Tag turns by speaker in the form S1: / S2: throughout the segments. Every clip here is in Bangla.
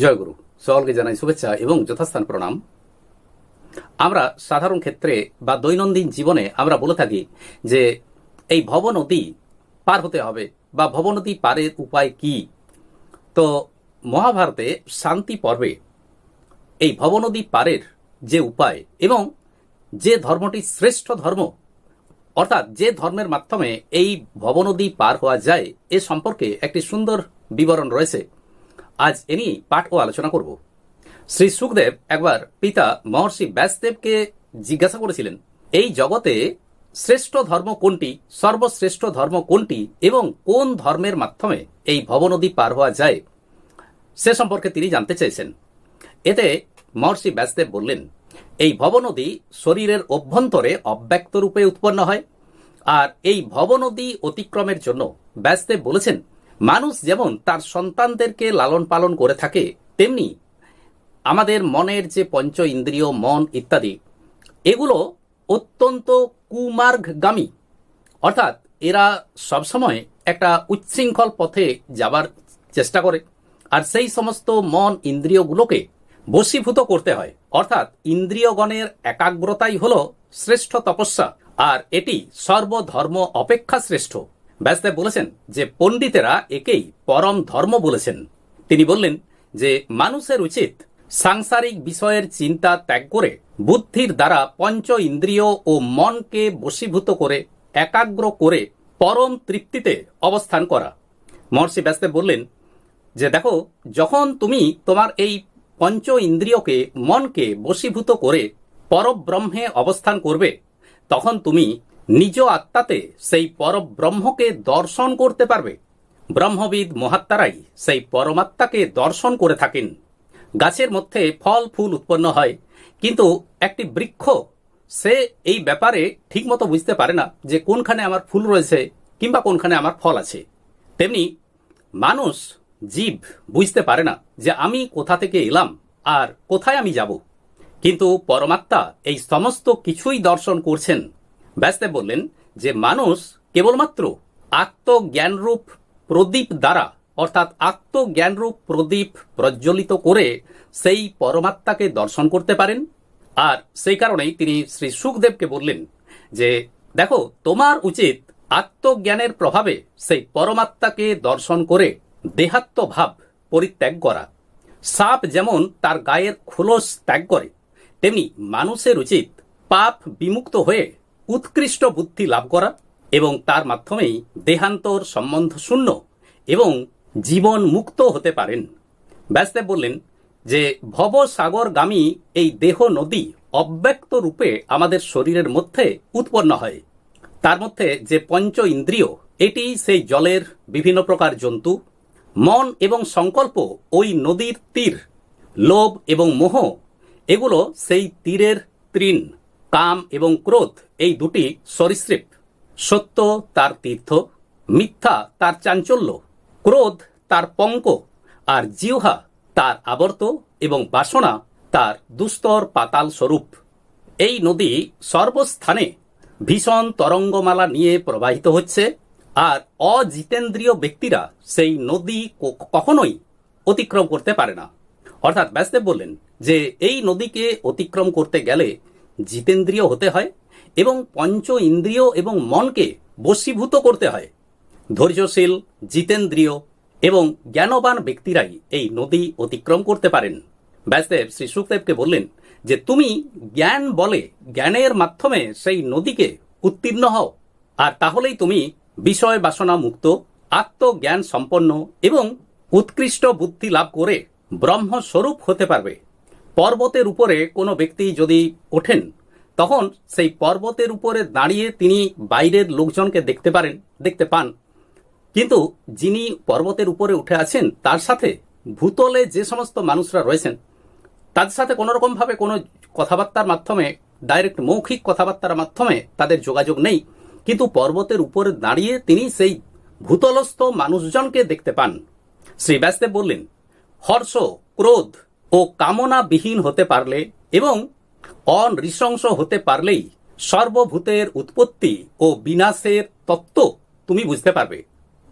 S1: জয়গুরু। সকলকে জানাই শুভেচ্ছা এবং যথাস্থান প্রণাম। আমরা সাধারণ ক্ষেত্রে বা দৈনন্দিন জীবনে আমরা বলে থাকি যে, এই ভবনদী পার হতে হবে বা ভবনদী পারের উপায় কি? তো মহাভারতে শান্তি পর্বে এই ভবনদী পারের যে উপায় এবং যে ধর্মটি শ্রেষ্ঠ ধর্ম, অর্থাৎ যে ধর্মের মাধ্যমে এই ভবনদী পার হওয়া যায়, এ সম্পর্কে একটি সুন্দর বিবরণ রয়েছে। আজ এ নিয়েই পাঠ ও আলোচনা করব। শ্রী সুখদেব একবার পিতা মহর্ষি ব্যাসদেবকে জিজ্ঞাসা করেছিলেন, এই জগতে শ্রেষ্ঠ ধর্ম কোনটি? সর্বশ্রেষ্ঠ ধর্ম কোনটি? এবং কোন ধর্মের মাধ্যমে এই ভবনদী পার হওয়া যায়? সে সম্পর্কে তিনি জানতে চেয়েছেন। এতে মহর্ষি ব্যাসদেব বললেন, এই ভবনদী শরীরের অভ্যন্তরে অব্যক্ত রূপে উৎপন্ন হয়। আর এই ভবনদী অতিক্রমের জন্য ব্যাসদেব বলেছেন মানুষ যেমন তার সন্তানদেরকে লালন পালন করে থাকে, তেমনি আমাদের মনের যে পঞ্চ ইন্দ্রিয়, মন ইত্যাদি, এগুলো অত্যন্ত কুমার্গগামী। অর্থাৎ এরা সবসময় একটা উচ্ছৃঙ্খল পথে যাবার চেষ্টা করে, আর সেই সমস্ত মন ইন্দ্রিয়গুলোকে বশীভূত করতে হয়। অর্থাৎ ইন্দ্রিয়গণের একাগ্রতাই হল শ্রেষ্ঠ তপস্যা, আর এটি সর্বধর্ম অপেক্ষা শ্রেষ্ঠ। ব্যাসদেব বলেছেন যে পণ্ডিতেরা একেই পরম ধর্ম বলেছেন। তিনি বললেন যে মানুষের উচিত সাংসারিক বিষয়ের চিন্তা ত্যাগ করে বুদ্ধির দ্বারা পঞ্চ ইন্দ্রিয় ও মনকে বশীভূত করে একাগ্র করে পরম তৃপ্তিতে অবস্থান করা। মহর্ষি ব্যাসদেব বললেন যে দেখো, যখন তুমি তোমার এই পঞ্চ ইন্দ্রিয়কে, মনকে বশীভূত করে পরব্রহ্মে অবস্থান করবে, তখন তুমি নিজ আত্মাতে সেই পরব্রহ্মকে দর্শন করতে পারবে। ব্রহ্মবিদ মহাত্মারাই সেই পরমাত্মাকে দর্শন করে থাকেন। গাছের মধ্যে ফল, ফুল উৎপন্ন হয়, কিন্তু একটি বৃক্ষ, সে এই ব্যাপারে ঠিকমতো বুঝতে পারে না যে কোনখানে আমার ফুল রয়েছে কিংবা কোনখানে আমার ফল আছে। তেমনি মানুষ, জীব বুঝতে পারে না যে আমি কোথা থেকে এলাম আর কোথায় আমি যাব। কিন্তু পরমাত্মা এই সমস্ত কিছুই দর্শন করছেন। ব্যাসদেব বললেন যে মানুষ কেবলমাত্র আত্মজ্ঞানরূপ প্রদীপ দ্বারা, অর্থাৎ আত্মজ্ঞানরূপ প্রদীপ প্রজ্বলিত করে সেই পরমাত্মাকে দর্শন করতে পারেন। আর সেই কারণেই তিনি শ্রী সুখদেবকে বললেন যে, দেখো, তোমার উচিত আত্মজ্ঞানের প্রভাবে সেই পরমাত্মাকে দর্শন করে দেহাত্ম ভাব পরিত্যাগ করা। সাপ যেমন তার গায়ের খোলস ত্যাগ করে, তেমনি মানুষের উচিত পাপ বিমুক্ত হয়ে উৎকৃষ্ট বুদ্ধি লাভ করা এবং তার মাধ্যমেই দেহান্তর সম্বন্ধ শূন্য এবং জীবন মুক্ত হতে পারেন। ব্যাসদেব বললেন যে, ভবসাগরগামী এই দেহ নদী অব্যক্ত রূপে আমাদের শরীরের মধ্যে উৎপন্ন হয়। তার মধ্যে যে পঞ্চ ইন্দ্রিয়, এটি সেই জলের বিভিন্ন প্রকার জন্তু, মন এবং সংকল্প, ওই নদীর তীর, লোভ এবং মোহ, এগুলো সেই তীরের তৃণ, কাম এবং ক্রোধ এই দুটি সরীসৃপ, সত্য তার তীর্থ, মিথ্যা তার চাঞ্চল্য, ক্রোধ তার পঙ্ক, আর জিহ্বা তার আবর্ত এবং বাসনা তার দুস্তর পাতাল স্বরূপ। এই নদী সর্বস্থানে ভীষণ তরঙ্গমালা নিয়ে প্রবাহিত হচ্ছে, আর অজিতেন্দ্রীয় ব্যক্তিরা সেই নদী কখনোই অতিক্রম করতে পারে না। অর্থাৎ ব্যাসদেব বললেন যে, এই নদীকে অতিক্রম করতে গেলে জিতেন্দ্রীয় হতে হয় এবং পঞ্চ ইন্দ্রিয় এবং মনকে বশীভূত করতে হয়। ধৈর্যশীল, জিতেন্দ্রীয় এবং জ্ঞানবান ব্যক্তিরাই এই নদী অতিক্রম করতে পারেন। ব্যাসদেব শ্রী সুখদেবকে বললেন যে, তুমি জ্ঞান বলে জ্ঞানের মাধ্যমে সেই নদীকে উত্তীর্ণ হও। আর তাহলেই তুমি বিষয় বাসনা মুক্ত, আত্মজ্ঞান সম্পন্ন এবং উৎকৃষ্ট বুদ্ধি লাভ করে ব্রহ্মস্বরূপ হতে পারবে। পর্বতের উপরে কোনো ব্যক্তি যদি ওঠেন তখন সেই পর্বতের উপরে দাঁড়িয়ে তিনি বাইরের লোকজনকে দেখতে পারেন, দেখতে পান। কিন্তু যিনি পর্বতের উপরে উঠে আছেন, তার সাথে ভূতলে যে সমস্ত মানুষরা রয়েছেন, তাদের সাথে কোনো রকমভাবে কোনো কথাবার্তার মাধ্যমে ডাইরেক্ট মৌখিক কথাবার্তার মাধ্যমে তাদের যোগাযোগ নেই। কিন্তু পর্বতের উপরে দাঁড়িয়ে তিনি সেই ভূতলস্থ মানুষজনকে দেখতে পান। শ্রী ব্যাসদেব বললেন, হর্ষ, ক্রোধ ও কামনাবিহীন হতে পারলে এবং অনৃশংস হতে পারলেই সর্বভূতের উৎপত্তি ও বিনাশের তত্ত্ব তুমি বুঝতে পারবে।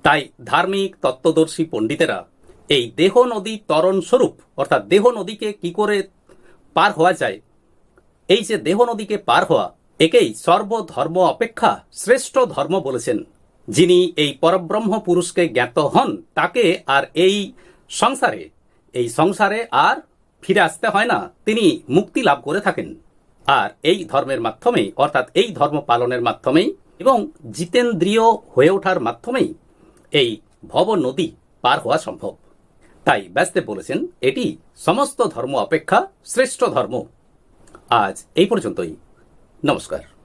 S1: তাই ধার্মিক তত্ত্বদর্শী পণ্ডিতেরা এই দেহ নদী তরণ স্বরূপ, অর্থাৎ দেহ নদীকে কি করে পার হওয়া যায়, এই যে দেহ নদীকে পার হওয়া, একেই সর্বধর্ম অপেক্ষা শ্রেষ্ঠ ধর্ম বলেছেন, যিনি এই পরব্রহ্ম পুরুষকে জ্ঞাত হন, তাকে আর এই সংসারে এই সংসারে আর ফিরে আসতে হয় না, তিনি মুক্তি লাভ করে থাকেন। আর এই ধর্মের মাধ্যমেই, অর্থাৎ এই ধর্ম পালনের মাধ্যমেই এবং জিতেন্দ্রীয় হয়ে ওঠার মাধ্যমেই এই ভব নদী পার হওয়া সম্ভব। তাই ব্যাসদেব বলেছেন, এটি সমস্ত ধর্ম অপেক্ষা শ্রেষ্ঠ ধর্ম। আজ এই পর্যন্তই। নমস্কার।